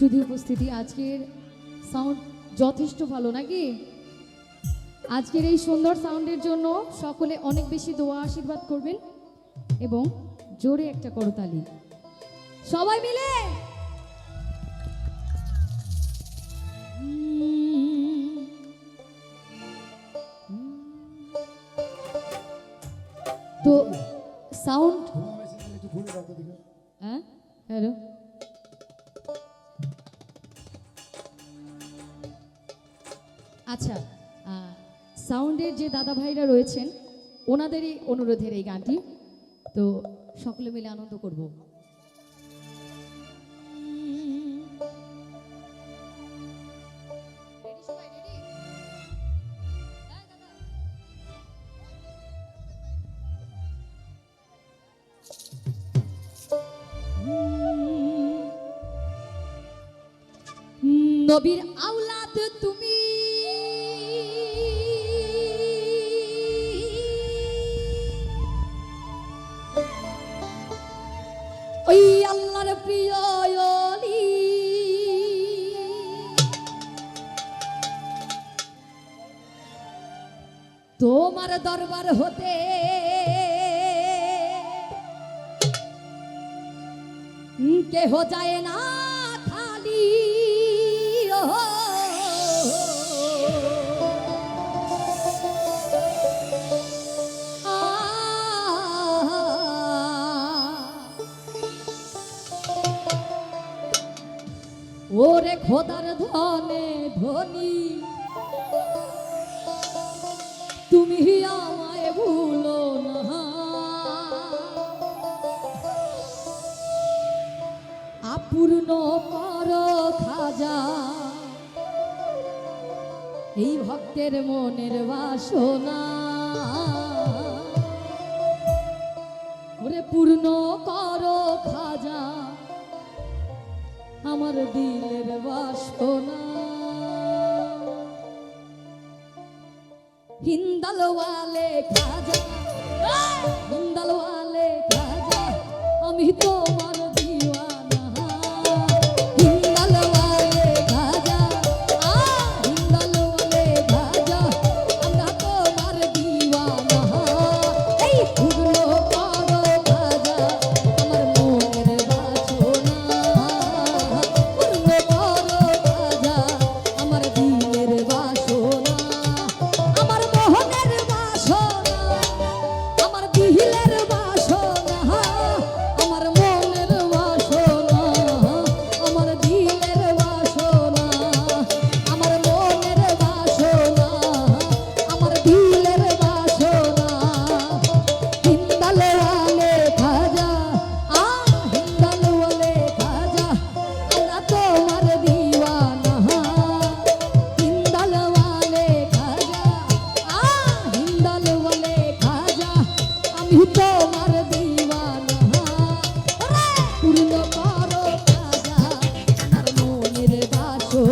শুধু উপস্থিতি আজকের সাউন্ড যথেষ্ট ভালো নাকি? আজকের এই সুন্দর সাউন্ডের জন্য সকলে অনেক বেশি দোয়া আশীর্বাদ করবেন এবং জোরে একটা করতালি। সবাই মিলে! তো সাউন্ড হ্যাঁ? হ্যালো? আচ্ছা সাউন্ডের যে দাদা ভাইরা রয়েছেন, ওনাদেরই অনুরোধের এই গানটি। তো সকলে মিলে আনন্দ করব। নবীর আওলাদ আল্লাহর প্রিয়। তোমার দরবার হতে কেহ যায় না খোদার ধনে ধনী। তুমি আমায় ভুলো না। আপূর্ণ কর খাজা। এই ভক্তের মনের বাসনা। ওরে পূর্ণ কর খাজা। আমার দিলের বাসনা। হিন্দাল ওয়ালে খাজা হিন্দাল খাজা আমি তোমার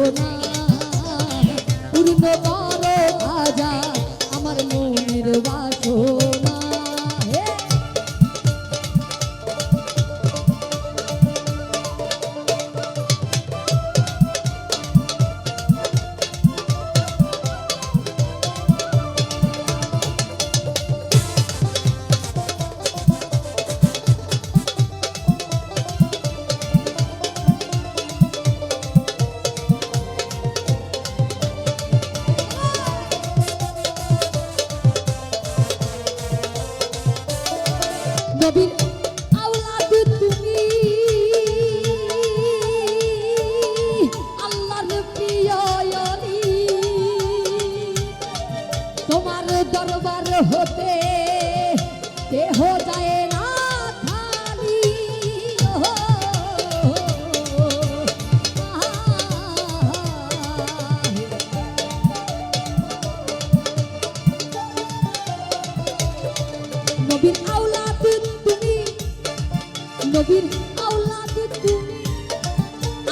বাসনা নবীর আওলাদ তুমি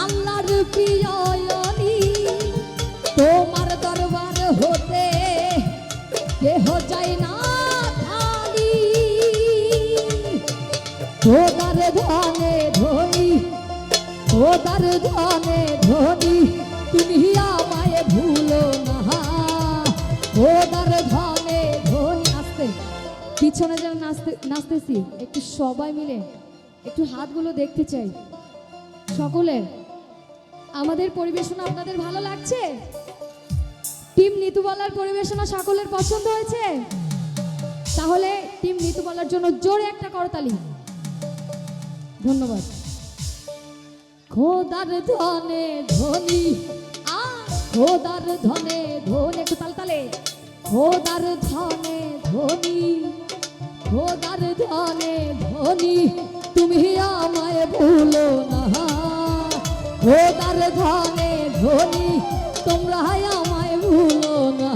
আল্লাহর প্রিয় অলি। তোমার দরবার হতে কেহ যায় না খালি। খোদার ধনে ধনী খোদার ধনে ধনী, তুমি আমায় ভুলো না। খোদার ধনে ধনী, আসতে। পিছনে যেন নাচতে নাচতেছি, একটু সবাই মিলে একটু হাতগুলো দেখতে চাই। সকলের, আমাদের পরিবেশনা আপনাদের ভালো লাগছে? টিম নিতুবালার পরিবেশনা সকলের পছন্দ হয়েছে? তাহলে টিম নিতুবালার জন্য জোরে একটা করতালি। ধন্যবাদ। খোদার ধনে ধনী আ খোদার ধনে ধনে, একটু তালতালে খোদার ধনে ধনী, খোদার ধনে ধনী। তুমি আমায় ভুলো না। খোদার ধনে ধনী তোমরা আমায় ভুলো না।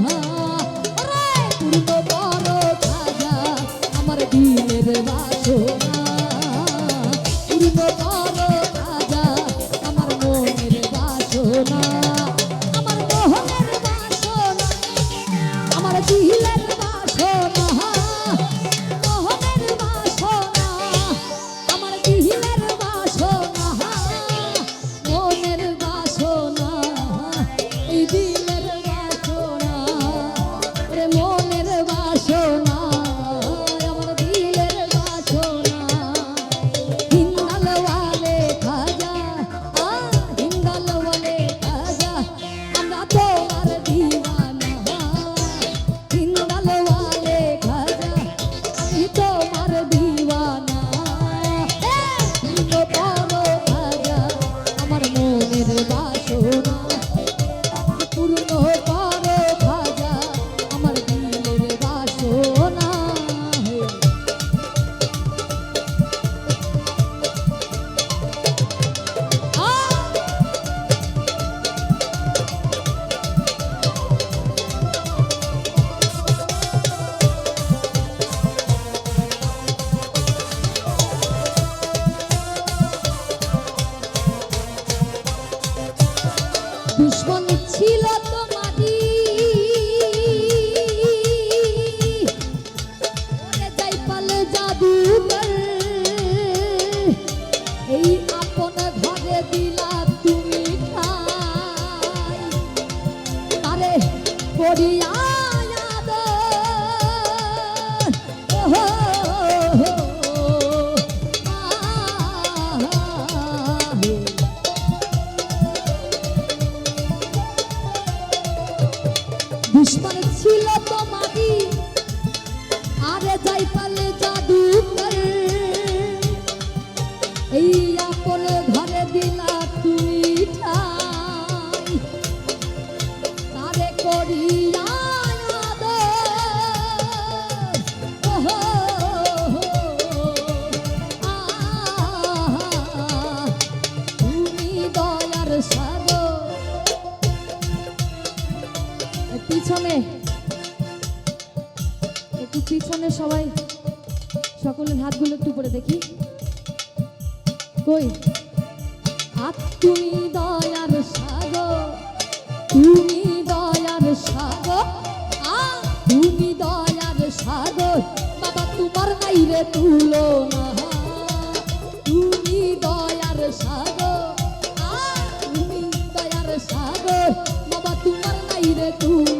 Está সবাই। সকলের হাতগুলো একটু পরে দেখি। কই? হাত তুমি দয়ার সাগর, তুমি দয়ার সাগর আ তুমি দয়ার সাগর। বাবা, তোমার নাই রে তুলো না তুমি দয়ার সাগর আ তুমি দয়ার সাগর। বাবা, তোমার নাই রে তুলো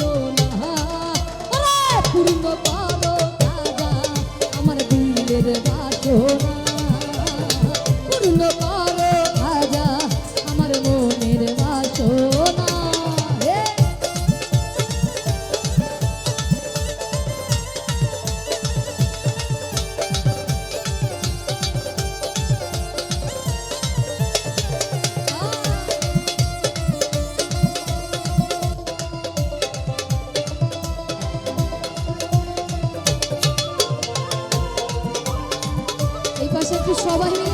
সবাই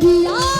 দিয়া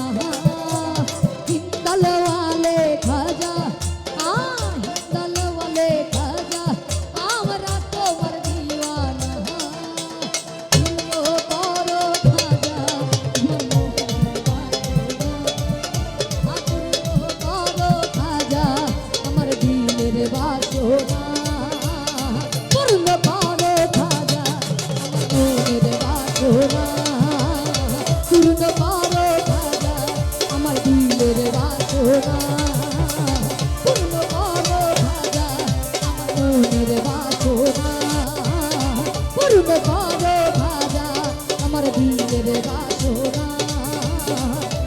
আমার বিয়ের বাসরা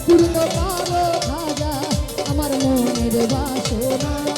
পূর্ণ পারো মনের বাসরা